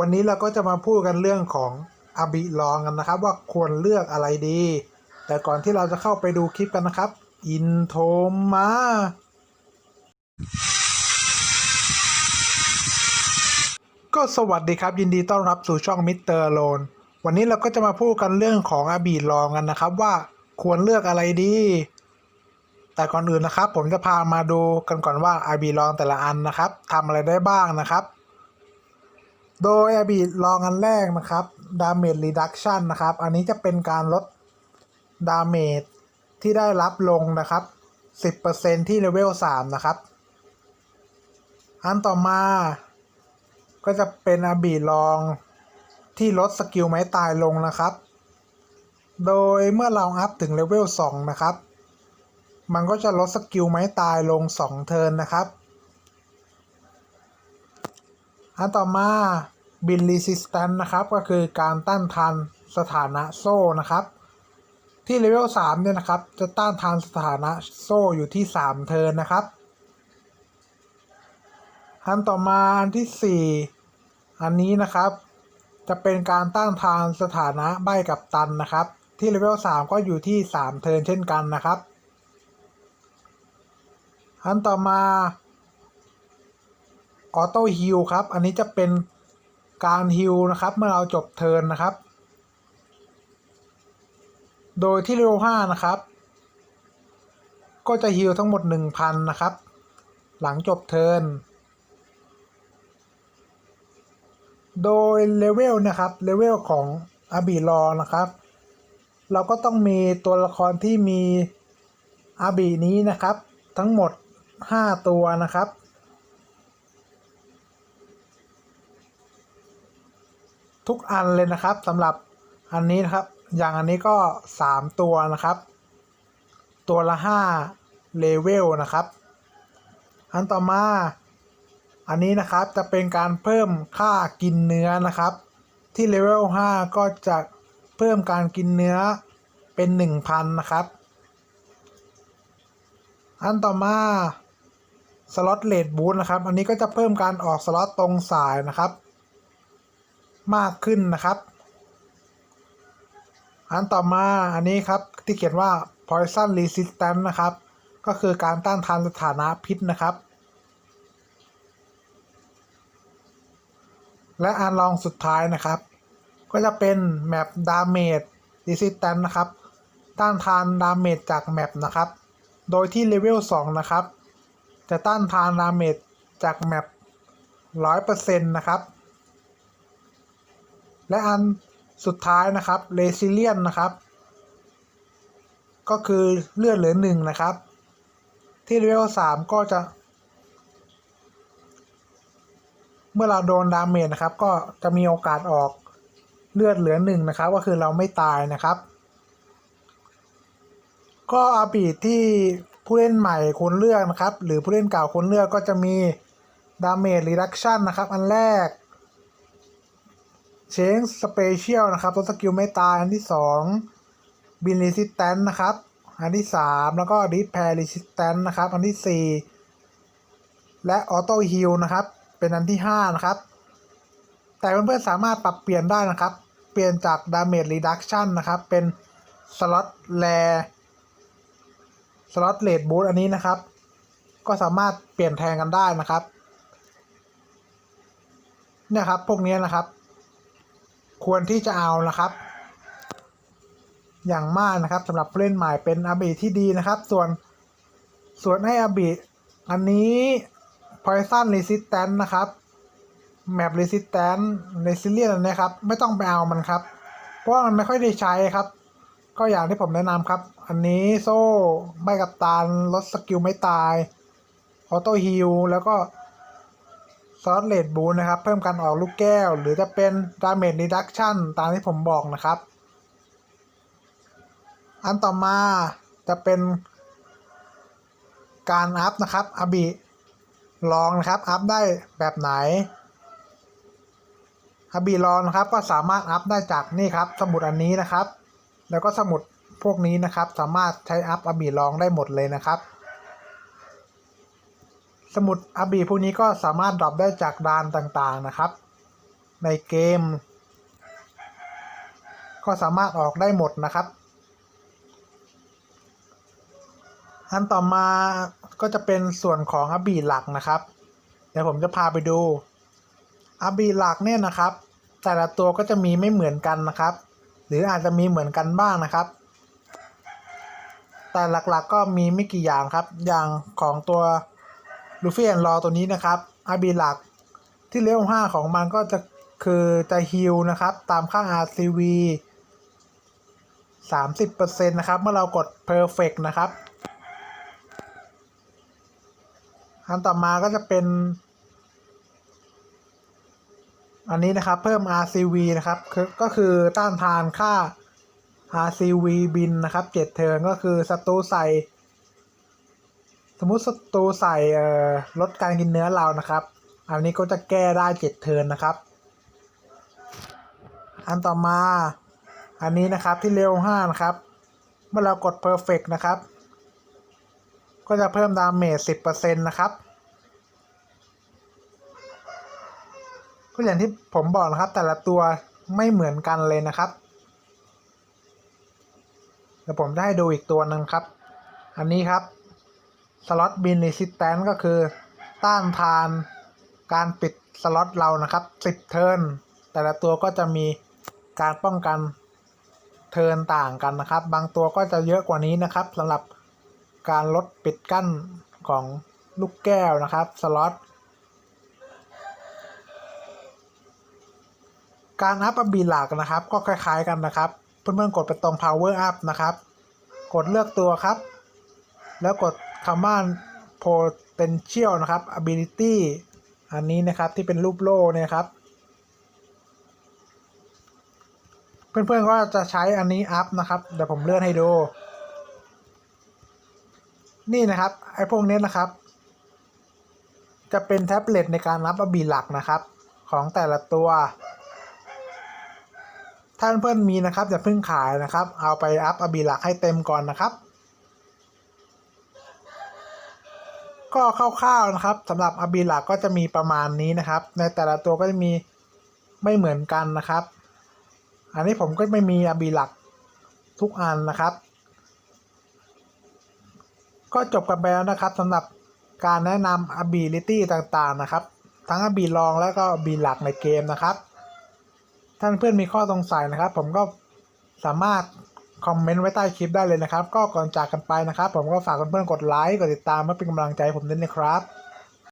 วันนี้เราก็จะมาพูดกันเรื่องของอาบิลองกันนะครับ ว่าควรเลือกอะไรดี แต่ก่อนที่เราจะเข้าไปดูคลิปกันนะครับ อินโทรมาก็สวัสดีครับยินดีต้อนรับสู่ช่องมิสเตอร์โลนวันนี้เราก็จะมาพูดกันเรื่องของอาบีลองกันนะครับ ว่าควรเลือกอะไรดี แต่ก่อนอื่นนะครับ ผมจะพามาดูกันก่อนว่าอาบีลองแต่ละอันนะครับทำอะไรได้บ้างนะครับ โดยอาบีลองอันแรกนะครับ Damage Reduction นะครับ อันนี้จะเป็นการลด Damage ที่ได้รับลงนะครับ 10%ที่เลเวล 3 นะครับ อันต่อมาก็จะเป็นอาบีลองที่ลดสกิลไม้ตายลงนะครับ โดยเมื่อเราอัพถึงเลเวล 2 นะครับ มันก็จะลดสกิลไม้ตายลง 2 เทิร์นนะครับ อันต่อมาบิน Resistance นะครับ ก็คือการต้านทานสถานะโซ่นะครับ ที่เลเวล3เนี่ยนะครับ จะต้านทานสถานะโซ่อยู่ที่ 3 เทินนะครับ อันต่อมาอันที่ 4 อันนี้นะครับ จะเป็นการต้านทานสถานะใบกับตันนะครับ ที่เลเวล3ก็อยู่ที่ 3 เทินเช่นกันนะครับ อันต่อมา ออโต้ฮิลครับ อันนี้จะเป็นการฮิลนะครับ เมื่อเราจบเทิร์นนะครับ โดยที่เลเวล5นะครับ ก็จะฮิลทั้งหมด 1,000 นะครับ หลังจบเทิร์นโดยเลเวลนะครับเลเวลของอาบีรอนะครับ เราก็ต้องมีตัวละครที่มีอาบีนี้นะครับ ทั้งหมด 5 ตัวนะครับ ทุกอันเลยนะครับสำหรับอันนี้นะครับ อย่างอันนี้ก็ 3 ตัวนะครับ ตัวละ5เลเวลนะครับ อันต่อมา อันนี้นะครับจะเป็นการเพิ่มค่ากินเนื้อนะครับ ที่เลเวล5ก็จะเพิ่มการกินเนื้อเป็น 1,000 นะครับ อันต่อมาสล็อตเลดบูทนะครับ อันนี้ก็จะเพิ่มการออกสล็อตตรงสายนะครับ มากขึ้นนะครับ อันต่อมาอันนี้ครับที่เขียนว่า poison resistant นะครับ ก็คือการต้านทานสถานะพิษนะครับ และอันรองสุดท้ายนะครับ ก็จะเป็นแมป damage resistant นะครับ ต้านทานดาเมจจากแมปนะครับ โดยที่เลเวล2นะครับ จะต้านทานดาเมจจากแมป100%นะครับ และอันสุดท้ายนะครับ resilient นะครับ ก็คือเลือดเหลือหนึ่งนะครับ ที่เลเวล3ก็จะ เมื่อเราโดนดาเมจนะครับ ก็จะมีโอกาสออกเลือดเหลือหนึ่งนะครับ ก็คือเราไม่ตายนะครับ ก็อาบีที่ผู้เล่นใหม่ควรเลือกนะครับ หรือผู้เล่นเก่าควรเลือกก็จะมีดาเมจรีดักชันนะครับ อันแรก เชงสเปเชียลนะครับตัวสกิลไม่ตายอันที่2บินรีสิสแตนนะครับ อันที่3แล้วก็ดิสแพรรีสิสแตนนะครับ อันที่4และออโต้ฮิลนะครับ เป็นอันที่5นะครับ แต่เพื่อนๆสามารถปรับเปลี่ยนได้นะครับ เปลี่ยนจากดาเมจรีดักชันนะครับ เป็นสล็อตแรสล็อตเลดบูทอันนี้นะครับ ก็สามารถเปลี่ยนแทนกันได้นะครับ เนี่ยครับ พวกนี้นะครับ ควรที่จะเอานะครับ อย่างมากนะครับสำหรับผู้เล่นใหม่เป็นอาบีที่ดีนะครับ ส่วนส่วนให้อาบีอันนี้ poison resistant นะครับ map resistant resilient นนะครับ ไม่ต้องไปเอามันครับ เพราะมันไม่ค่อยได้ใช้ครับ ก็อย่างที่ผมแนะนำครับ อันนี้โซ่ใบกับตาลลดสกิลไม่ตายออโต้ฮิลแล้วก็ ซอสเลดบูนะครับ เพิ่มการออกลูกแก้ว หรือจะเป็นดาเมจรีดักชันตามที่ผมบอกนะครับ อันต่อมาจะเป็นการอัพนะครับอาบิลองนะครับอัพได้แบบไหนอาบิลองนะครับก็สามารถอัพได้จากนี่ครับ สมุดอันนี้นะครับ แล้วก็สมุดพวกนี้นะครับ สามารถใช้อัพอาบีลองได้หมดเลยนะครับ สมุดอาบีพวกนี้ก็สามารถดรอปได้จากดานต่างๆนะครับ ในเกม ก็สามารถออกได้หมดนะครับ อันต่อมาก็จะเป็นส่วนของอบีหลักนะครับ เดี๋ยวผมจะพาไปดูอบีหลักเนี่ยนะครับ แต่ละตัวก็จะมีไม่เหมือนกันนะครับ หรืออาจจะมีเหมือนกันบ้างนะครับแต่หลักๆก็มีไม่กี่อย่างครับ อย่างของตัว ลูฟี่แอนรอตัวนี้นะครับอาบีหลักที่เลเวล5ของมันก็จะคือจะฮิลนะครับ ตามค่า RCV 30%นะครับ เมื่อเรากด Perfect นะครับ อันต่อมาก็จะเป็น อันนี้นะครับเพิ่ม RCV นะครับคือก็คือต้านทานค่า RCV บินนะครับเจ็ดเทิร์นก็คือศัตรูใส่ สมมุติศัตรูใส่ลดการกินเนื้อเรานะครับ อันนี้ก็จะแก้ได้เจ็ดเทินนะครับ อันต่อมาอันนี้นะครับที่เร็วห้านะครับ เมื่อเรากด perfect นะครับ ก็จะเพิ่มดาเมจสิบเปอร์เซ็นต์นะครับก็อย่างที่ผมบอกนะครับ แต่ละตัวไม่เหมือนกันเลยนะครับเดี๋ยวผมจะให้ดูอีกตัวหนึ่งครับ อันนี้ครับ สล็อตบิน r ิสิ t แตนก็คือ ต้านทานการปิดสล็อตเรานะครับ10เทิร์นแต่ละตัวก็จะมีการป้องกันเทิร์นต่างกันนะครับ บางตัวก็จะเยอะกว่านี้นะครับสำหรับการลดปิดกั้นของลูกแก้วนะครับสล็อตการอัพบีหลักนะครับ ก็คล้ายๆกันนะครับ เพื่อนๆกดไปตรง power up นะครับ กดเลือกตัวครับ แล้วกด คำว่า potential นะครับ ability อันนี้นะครับที่เป็นรูปโล่เนี่ยครับ เพื่อนๆก็จะใช้อันนี้อัพนะครับเดี๋ยวผมเลื่อนให้ดู นี่นะครับ ไอ้พวกนี้นะครับ จะเป็นแท็บเล็ตในการรับอบีหลักนะครับ ของแต่ละตัว ถ้าเพื่อนๆมีนะครับอย่าเพิ่งขายนะครับ เอาไปอัพอบีหลักให้เต็มก่อนนะครับ ก็คร่าวๆนะครับสำหรับอบีหลักก็จะมีประมาณนี้นะครับ ในแต่ละตัวก็จะมีไม่เหมือนกันนะครับ อันนี้ผมก็ไม่มีอบีหลักทุกอันนะครับ ก็จบกันไปแล้วนะครับสำหรับการแนะนำ ability ต่างๆนะครับ ทั้งอบีลองและก็อบีหลักในเกมนะครับ ท่านเพื่อนมีข้อสงสัยนะครับ ผมก็สามารถ คอมเมนต์ไว้ใต้คลิปได้เลยนะครับ ก็ก่อนจากกันไปนะครับ ผมก็ฝากเพื่อนๆกดไลค์กดติดตามเพื่อเป็นกำลังใจผมด้วยนะครับ